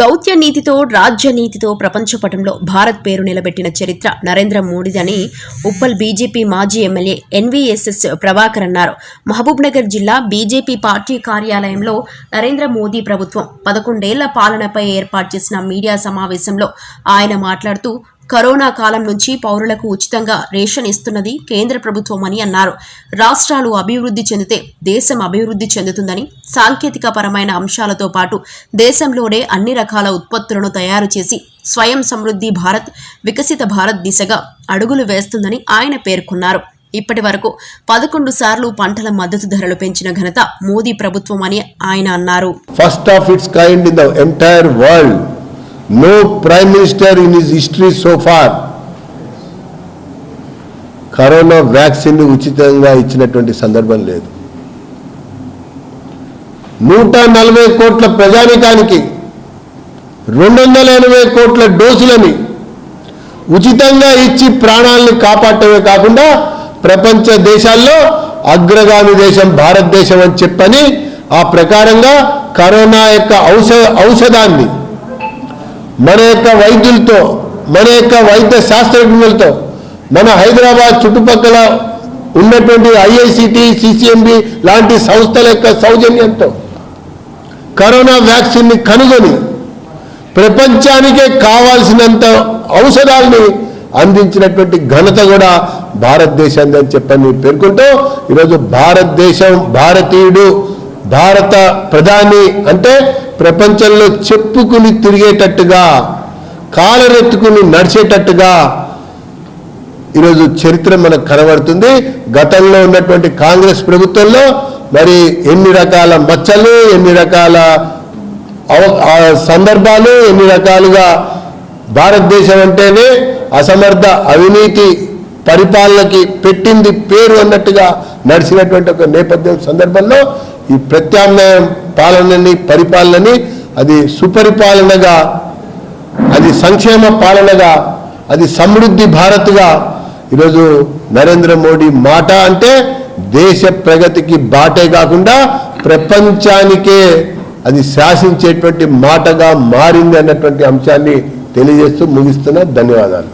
దౌత్య నీతితో రాజ్య నీతితో ప్రపంచ పటంలో భారత్ పేరు నిలబెట్టిన చరిత్ర నరేంద్ర మోడీదని ఉప్పల్ బీజేపీ మాజీ ఎమ్మెల్యే ఎన్వీఎస్ఎస్ ప్రభాకర్ అన్నారు. మహబూబ్నగర్ జిల్లా బీజేపీ పార్టీ కార్యాలయంలో నరేంద్ర మోదీ ప్రభుత్వం పదకొండేళ్ళ పాలనపై ఏర్పాటు చేసిన మీడియా సమావేశంలో ఆయన మాట్లాడుతూ కరోనా కాలం నుంచి పౌరులకు ఉచితంగా రేషన్ ఇస్తున్నది కేంద్ర ప్రభుత్వం అని అన్నారు. రాష్ట్రాలు అభివృద్ధి చెందితే దేశం అభివృద్ధి చెందుతుందని సాంకేతిక పరమైన అంశాలతో పాటు దేశంలోనే అన్ని రకాల ఉత్పత్తులను తయారు చేసి స్వయం సమృద్ధి భారత్ వికసిత భారత్ దిశగా అడుగులు వేస్తుందని ఆయన పేర్కొన్నారు. ఇప్పటి వరకు పదకొండు సార్లు పంటల మద్దతు ధరలు పెంచిన ఘనత మోదీ ప్రభుత్వం అని ఆయన అన్నారు. First of its kind in the entire world No prime minister in his history so far corona vaccine ఉచితంగా ఇచ్చినటువంటి సందర్భం లేదు. నూట నలభై కోట్ల ప్రజానికానికి రెండు వందల ఎనభై కోట్ల డోసులని ఉచితంగా ఇచ్చి ప్రాణాలను కాపాడటమే కాకుండా ప్రపంచ దేశాల్లో అగ్రగామి దేశం భారతదేశం అని చెప్పని ఆ ప్రకారంగా కరోనా యొక్క ఔష ఔషధాన్ని మన యొక్క వైద్యులతో మన యొక్క వైద్య శాస్త్రజ్ఞులతో మన హైదరాబాద్ చుట్టుపక్కల ఉన్నటువంటి ఐఐసిటి సిసిఎంబి లాంటి సంస్థల యొక్క సౌజన్యంతో కరోనా వ్యాక్సిన్ని కనుగొని ప్రపంచానికే కావాల్సినంత ఔషధాలని అందించినటువంటి ఘనత కూడా భారతదేశాన్ని అని చెప్పని పేర్కొంటూ ఈరోజు భారతదేశం భారతీయుడు భారత ప్రధాని అంటే ప్రపంచంలో చెప్పుకుని తిరిగేటట్టుగా కాలరెత్తుకుని నడిచేటట్టుగా ఈరోజు చరిత్ర మనకు కనబడుతుంది. గతంలో ఉన్నటువంటి కాంగ్రెస్ ప్రభుత్వంలో మరి ఎన్ని రకాల మచ్చలు ఎన్ని రకాల అవ- ఆ సందర్భాలు ఎన్ని రకాలుగా భారతదేశం అంటేనే అసమర్థ అవినీతి పరిపాలనకి పెట్టింది పేరు అన్నట్టుగా నడిచినటువంటి ఒక నేపథ్యం సందర్భంలో ఈ ప్రత్యామ్నాయం పాలనని పరిపాలనని అది సుపరిపాలనగా అది సంక్షేమ పాలనగా అది సమృద్ధి భారత్గా ఈరోజు నరేంద్ర మోడీ మాట అంటే దేశ ప్రగతికి బాటే కాకుండా ప్రపంచానికే అది శాసించేటువంటి మాటగా మారింది అన్నటువంటి అంశాన్ని తెలియజేస్తూ ముగిస్తున్న ధన్యవాదాలు.